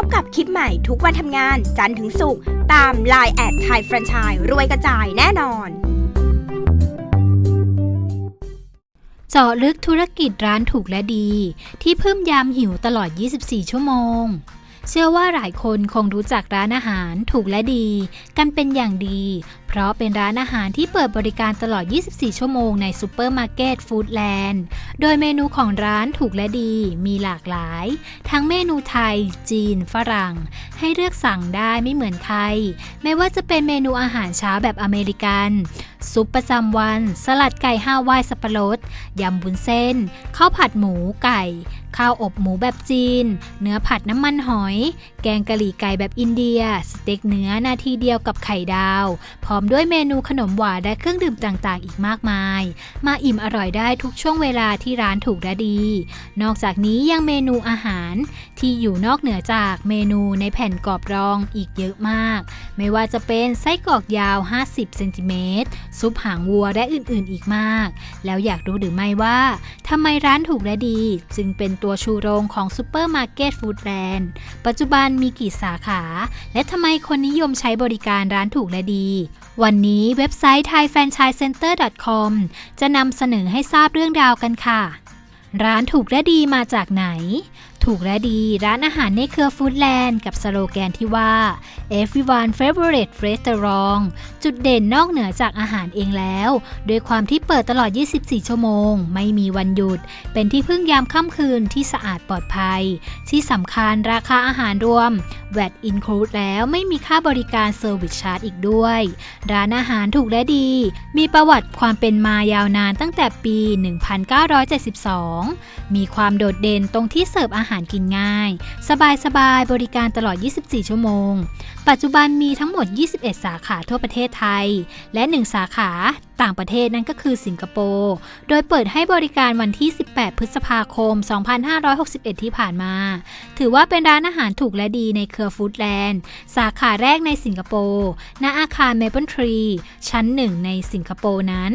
บกับคลิปใหม่ทุกวันทำงาน จันทร์ถึงศุกร์ตาม Line แอดไทยแฟรนไชส์รวยกระจายแน่นอน เจาะลึกธุรกิจร้านถูกและดี ที่เพิ่มยามหิวตลอด 24 ชั่วโมง เชื่อว่าหลายคนคงรู้จักร้านอาหารถูกและดี กันเป็นอย่างดี เพราะเป็นร้านอาหารที่เปิดบริการตลอด 24 ชั่วโมงในซูเปอร์มาร์เก็ตฟู้ดแลนด์ โดยเมนูของร้านถูกและดีมีหลากหลาย ทั้งเมนูไทย จีน ฝรั่ง ให้เลือกสั่งได้ไม่เหมือนใคร ไม่ว่าจะเป็นเมนูอาหารเช้าแบบอเมริกัน ซุปประจำวัน สลัดไก่ฮาวายสับปะรด ยำบุญเส้น ข้าวผัดหมูไก่ข้าวอบหมูแบบจีน เนื้อผัดน้ำมันหอย แกงกะหรี่ไก่แบบอินเดีย สเต็กเนื้อนาทีเดียวกับไข่ดาว พร้อมด้วยเมนูขนมหวานและเครื่องดื่มต่างๆ อีกมากมาย มาอิ่มอร่อยได้ทุกช่วงเวลาที่ร้านถูกและดี นอกจากนี้ยังเมนูอาหาร ที่อยู่นอกเหนือจากเมนูในแผ่นกรอบรองอีกเยอะมาก ไม่ว่าจะเป็นไส้กรอกยาว 50เซนติเมตรซุปหางวัวและอื่นๆ อีกมาก แล้วอยากรู้หรือไม่ว่าทำไมร้านถูกและดี จึงเป็นตัวชูโรงของซูเปอร์มาร์เก็ตฟู้ดแบรนด์ปัจจุบันมีกี่สาขา และทำไมคนนิยมใช้บริการร้านถูกและดี วันนี้เว็บไซต์ thaifranchisecenter.com จะนำเสนอให้ทราบเรื่องราวกันค่ะ ร้านถูกและดีมาจากไหน ถูกและดีร้านอาหารในเครือฟู้ดแลนด์กับสโลแกนที่ว่า everyone favorite restaurant จุดเด่นนอกเหนือจากอาหารเองแล้วด้วยความที่เปิดตลอด 24 ชั่วโมง ไม่มีวันหยุด เป็นที่พึ่งยามค่ำคืนที่สะอาดปลอดภัย ที่สำคัญราคาอาหารรวม VAT include แล้วไม่มีค่าบริการ Service Charge อีกด้วย ร้านอาหารถูกและดี มีประวัติความเป็นมายาวนานตั้งแต่ปี 1972 มีความโดดเด่นตรงที่เสิร์ฟอาหารกินง่าย สบายสบายบริการตลอด 24 ชั่วโมง ปัจจุบันมีทั้งหมด 21 สาขาทั่วประเทศไทย และ 1 สาขา ต่างประเทศนั่นก็คือสิงคโปร์โดยเปิดให้บริการวันที่ 18 พฤษภาคม 2561 ที่ผ่านมา ถือว่าเป็นร้านอาหารถูกและดีในเครือฟู้ดแลนด์สาขาแรกในสิงคโปร์ณอาคารเมเปิลทรีชั้นหนึ่งในสิงคโปร์นั้น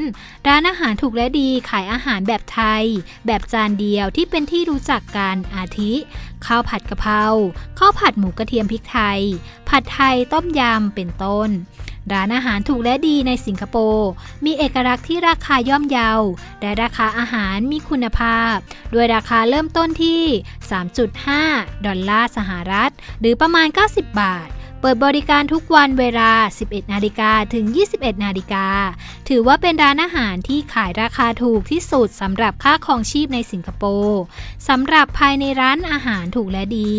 ร้านอาหารถูกและดีขายอาหารแบบไทย แบบจานเดียวที่เป็นที่รู้จักกันอาทิ ข้าวผัดกะเพราข้าวผัดหมูกระเทียมพริกไทย ผัดไทยต้มยำเป็นต้น ร้านอาหารถูกและดีในสิงคโปร์มีเอกลักษณ์ที่ราคาย่อมเยา และราคาอาหารมีคุณภาพ ด้วยราคาเริ่มต้นที่ 3.5 ดอลลาร์สหรัฐ หรือประมาณ 90 บาทเปิดบริการทุกวันเวลา 11 นาฬิกาถึง 21 นาฬิกา ถือว่าเป็นร้านอาหารที่ขายราคาถูกที่สุดสำหรับค่าครองชีพในสิงคโปร์ สำหรับภายในร้านอาหารถูกและดี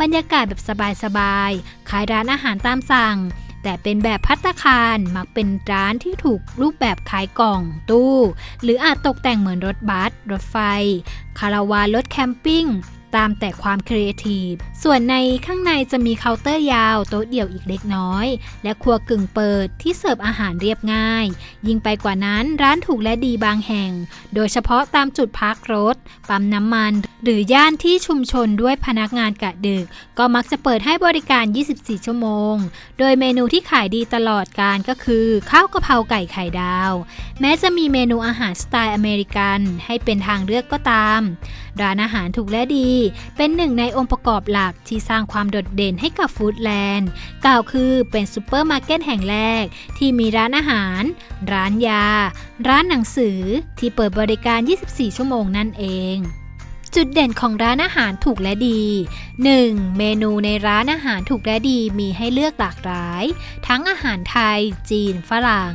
บรรยากาศแบบสบายๆ ขายร้านอาหารตามสั่ง แต่เป็นแบบพัตตาคารมักเป็นร้านที่ถูกรูปแบบขายกล่อง ตู้ หรืออาจตกแต่งเหมือนรถบัส รถไฟ คาราวานรถแคมปิ้ง ตามแต่ความครีเอทีฟ ส่วนในข้างในจะมีเคาน์เตอร์ยาวโต๊ะเดี่ยวอีกเล็กน้อย และครัวกึ่งเปิดที่เสิร์ฟอาหารเรียบง่าย ยิ่งไปกว่านั้นร้านถูกและดีบางแห่ง โดยเฉพาะตามจุดพักรถ ปั๊มน้ำมัน หรือย่านที่ชุมชนด้วยพนักงานกะดึก ก็มักจะเปิดให้บริการ 24 ชั่วโมง โดยเมนูที่ขายดีตลอดการก็คือข้าวกะเพราไก่ไข่ดาว แม้จะมีเมนูอาหารสไตล์อเมริกัน ให้เป็นทางเลือกก็ตาม ร้านอาหารถูกและดีเป็นหนึ่งในองค์ประกอบหลักที่สร้างความโดดเด่นให้กับฟู้ดแลนด์ กล่าวคือเป็นซูเปอร์มาร์เก็ตแห่งแรก ที่มีร้านอาหาร ร้านยา ร้านหนังสือที่เปิดบริการ 24 ชั่วโมงนั่นเอง จุดเด่นของร้านอาหารถูกและดี 1. เมนูในร้านอาหารถูกและดีมีให้เลือกหลากหลาย ทั้งอาหารไทย จีน ฝรั่ง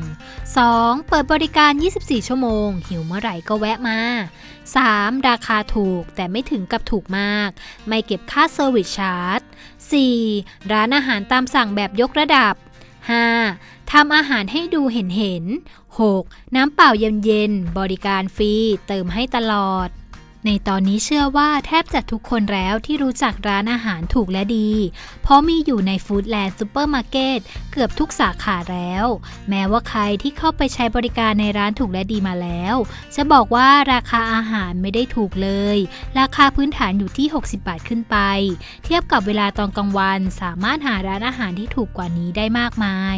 2. เปิดบริการ 24 ชั่วโมง หิวเมื่อไหร่ก็แวะมา 3. ราคาถูกแต่ไม่ถึงกับถูกมาก ไม่เก็บค่าเซอร์วิสชาร์จ 4. ร้านอาหารตามสั่งแบบยกระดับ 5. ทำอาหารให้ดูเห็นเห็น 6. น้ำเปล่าเย็นๆบริการฟรีเติมให้ตลอด ในตอนนี้เชื่อว่าแทบจะทุกคนแล้วที่รู้จักร้านอาหารถูกและดี เพราะมีอยู่ในฟู้ดแลนด์ซูเปอร์มาร์เก็ตเกือบทุกสาขาแล้ว แม้ว่าใครที่เข้าไปใช้บริการในร้านถูกและดีมาแล้ว จะบอกว่าราคาอาหารไม่ได้ถูกเลย ราคาพื้นฐานอยู่ที่ 60 บาทขึ้นไป เทียบกับเวลาตอนกลางวันสามารถหาร้านอาหารที่ถูกกว่านี้ได้มากมาย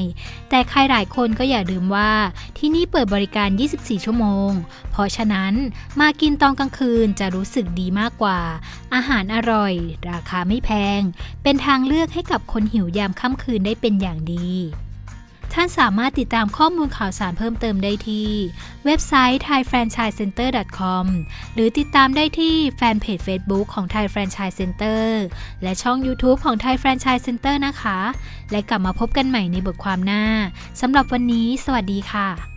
แต่ใครหลายคนก็อย่าลืมว่าที่นี่เปิดบริการ 24 ชั่วโมง เพราะฉะนั้นมากินตอนกลางคืนจะรู้สึกดีมากกว่า อาหารอร่อย ราคาไม่แพง เป็นทางเลือกให้กับคนหิวยามค่ำคืนได้เป็นอย่างดี ท่านสามารถติดตามข้อมูลข่าวสารเพิ่มเติมได้ที่ เว็บไซต์ thaifranchisecenter.com หรือติดตามได้ที่แฟนเพจ Facebook ของ Thai Franchise Center และช่อง YouTube ของ Thai Franchise Center นะคะ และกลับมาพบกันใหม่ในบทความหน้าสำหรับวันนี้ สวัสดีค่ะ